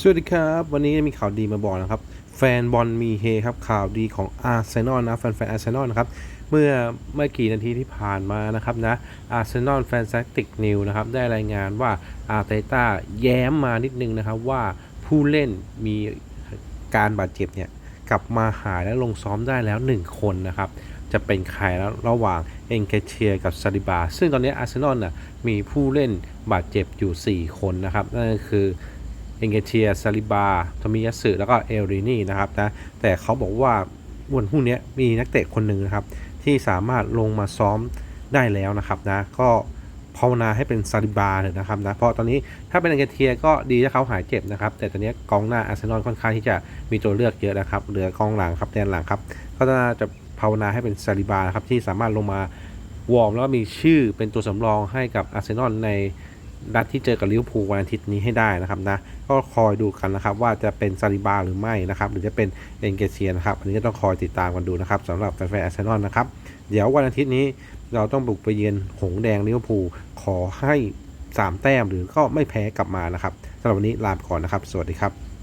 สวัสดีครับ วันนี้มีข่าวดีมาบอกนะครับ แฟนบอลมีเฮครับข่าวดีของอาร์เซนอลนะแฟนแฟนอาร์เซนอลนะครับเมื่อไม่กี่นาทีที่ผ่านมานะครับนะอาร์เซนอลแฟนแซติกนิวนะครับได้รายงานว่าอาร์เตต้าแย้มมานิดนึงนะครับว่าผู้เล่นมีการบาดเจ็บเนี่ยกลับมาหายและลงซ้อมได้แล้ว 1 คนนะครับจะเป็นใครแล้วระหว่างเอ็นเกเชียกับซาดิบา ซึ่งตอนนี้อาร์เซนอลน่ะมีผู้เล่นบาดเจ็บอยู่ 4 คนนะครับนั่นก็คือ เอนเกเชียซาลิบาโทมิยัสึแล้วก็เอลรินีนะครับนะแต่เขาบอกว่าวันพรุ่งนี้มีนักเตะคนหนึ่งนะครับ ที่สามารถลงมาซ้อมได้แล้วนะครับนะก็ภาวนาให้เป็นซาลิบาเถอะนะครับนะเพราะตอนนี้ถ้าเป็นเอนเกเชียก็ดีถ้าเขาหายเจ็บนะครับ แต่ตอนนี้กองหน้าอาร์เซนอลค่อนข้างที่จะมีตัวเลือกเยอะนะครับ เหลือกองหลังครับแดนหลังครับก็น่าจะภาวนาให้เป็นซาลิบานะครับที่สามารถลงมาวอร์มแล้วก็มีชื่อเป็นตัวสำรองให้กับอาร์เซนอลใน นัดที่เจอกับลิเวอร์พูลวันอาทิตย์นี้ให้ได้นะครับนะก็คอยดูกันนะครับว่าจะเป็นซาลิบาหรือไม่นะครับหรือจะเป็นเอนเกเซียนะครับอันนี้ก็ต้องคอยติดตามกันดูนะครับสำหรับแฟนๆอาร์เซนอลนะครับเดี๋ยววันอาทิตย์นี้เราต้องบุกไปเยือนหงแดงลิเวอร์พูลขอให้ 3 แต้มหรือก็ไม่แพ้กลับมานะครับสำหรับวันนี้ลาไปก่อนนะครับ สวัสดีครับ